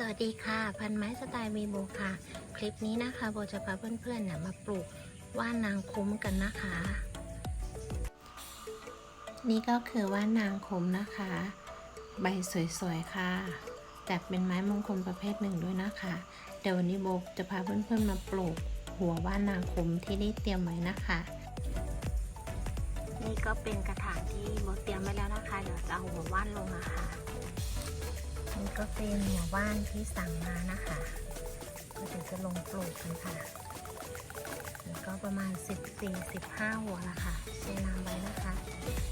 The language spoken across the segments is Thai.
สวัสดีค่ะ พันไม้สไตล์วีโบค่ะ คลิปนี้นะคะโบจะพาเพื่อนๆเนี่ยมาปลูกว่านนางคุ้มกันนะคะ นี่ก็คือว่านนางคุ้มนะคะ ใบสวยๆค่ะจัดเป็นไม้มงคลประเภทหนึ่งด้วยนะคะ เดี๋ยววันนี้โบจะพาเพื่อนๆมาปลูกหัวว่านนางคุ้มที่ได้เตรียมไว้นะคะ นี่ก็เป็นกระถางที่โบเตรียมไว้แล้วนะคะ เดี๋ยวจะเอาหัวว่านลงนะคะ ก็เป็นหัวว่านที่สั่งมานะคะก็เดี๋ยวจะลงปลูกกันค่ะแล้วก็ประมาณ 14-15 หัวละค่ะใช้น้ำไว้นะคะ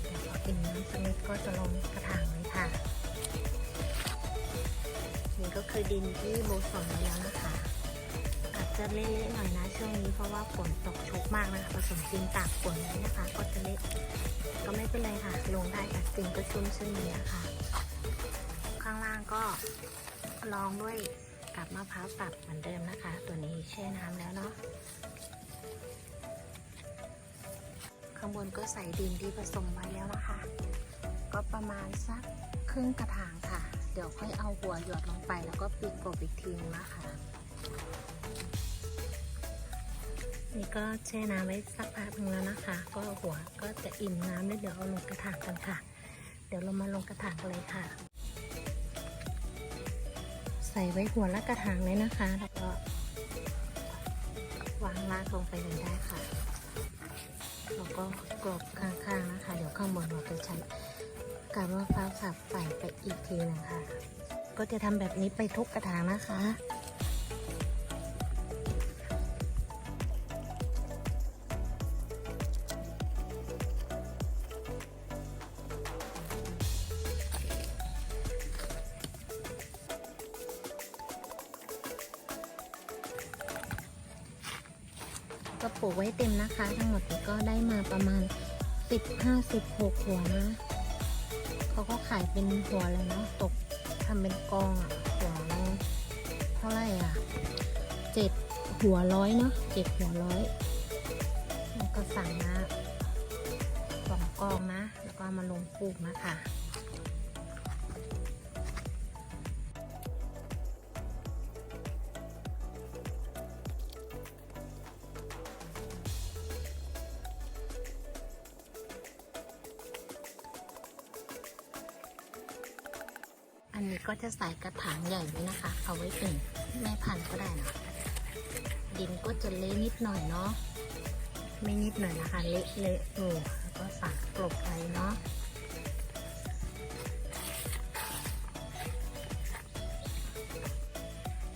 เดี๋ยวพอกินน้ำสนิดก็จะลงกระถางเลยค่ะ นี่ก็คือดินที่โบสอนไว้แล้วนะคะ อาจจะเละๆหน่อยนะช่วงนี้เพราะว่าฝนตกชุกมากนะคะผสมดินตากฝนไว้นะคะ ก็จะเละก็ไม่เป็นไรค่ะ ลงได้ค่ะดินก็ชุ่มชื้นดีนะคะ ข้างล่างก็ลองด้วยกับมะพร้าวสับเหมือนเดิมนะคะ ตัวนี้แช่น้ำแล้วเนาะข้างบนก็ใส่ดินที่ผสมไว้แล้วนะคะ ก็ประมาณสักครึ่งกระถางค่ะ เดี๋ยวค่อยเอาหัวหยดลงไปแล้วก็ปิดกบอีกทีนึงนะคะนี่ก็แช่น้ำไว้สักพักหนึงแล้วนะคะ ก็หัวก็จะอิ่มน้ำแล้วเดี๋ยวเอาลงกระถางกันค่ะ เดี๋ยวเรามาลงกระถางกันเลยค่ะ ใส่ไว้หัวละกระถางเลยนะคะ แล้วก็วางลากลงไปเลยได้ค่ะ แล้วก็กรอบข้างๆนะคะ เดี๋ยวข้างบนเราจะใช้กาบมะพร้าวสับใส่ไปอีกทีหนึงค่ะก็จะทำแบบนี้ไปทุกกระถางนะคะ ก็ปลูกไว้เต็มนะคะ ทั้งหมดก็ได้มาประมาณ 10 50 6หัวนะ เขาก็ขายเป็นหัวเลยเนาะตกทำเป็นกองอะหัวละเท่าไหร่อะเจ็ดหัวร้อยเนาะเจ็ดหัวร้อยแล้วก็สั่งมาสองกองนะ แล้วก็มาลงปลูกนะคะ อันนี้ก็จะใส่กระถางใหญ่ไว้นะคะ เอาไว้เป็นแม่พันธุ์ก็ได้นะดินก็จะเละนิดหน่อยเนาะไม่นิดหน่อยนะคะเละเละๆอยู่แล้วก็สักกลบไปเนาะ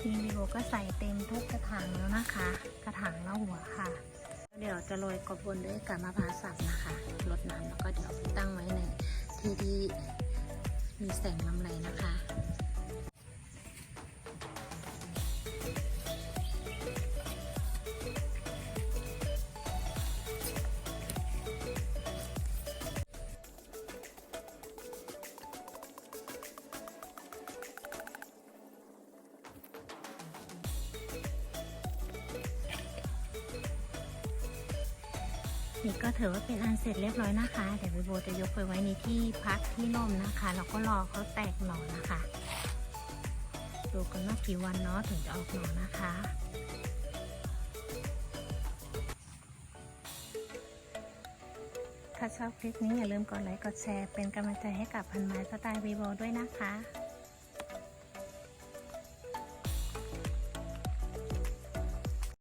ทีวีโอก็ใส่เต็มทุกกระถางแล้วนะคะ กระถางละหัวค่ะ เดี๋ยวจะโรยกบบนด้วยกาบมะพร้าวสับนะคะรดน้ำแล้วก็เดี๋ยวตั้งไว้ในที่ที่ มีแสงลำไรนะคะ นี่ก็ถือว่าเป็นอันเสร็จเรียบร้อยนะคะ เดี๋ยววิโบจะยกไปไว้ในที่พักที่ร่มนะคะ แล้วก็รอเขาแตกหน่อนะคะ ดูกันว่ากี่วันเนาะถึงจะออกหน่อนะคะถ้าชอบคลิปนี้อย่าลืมกดไลค์ กดแชร์ เป็นกำลังใจให้กับพันไม้สไตล์วีโบด้วยนะคะ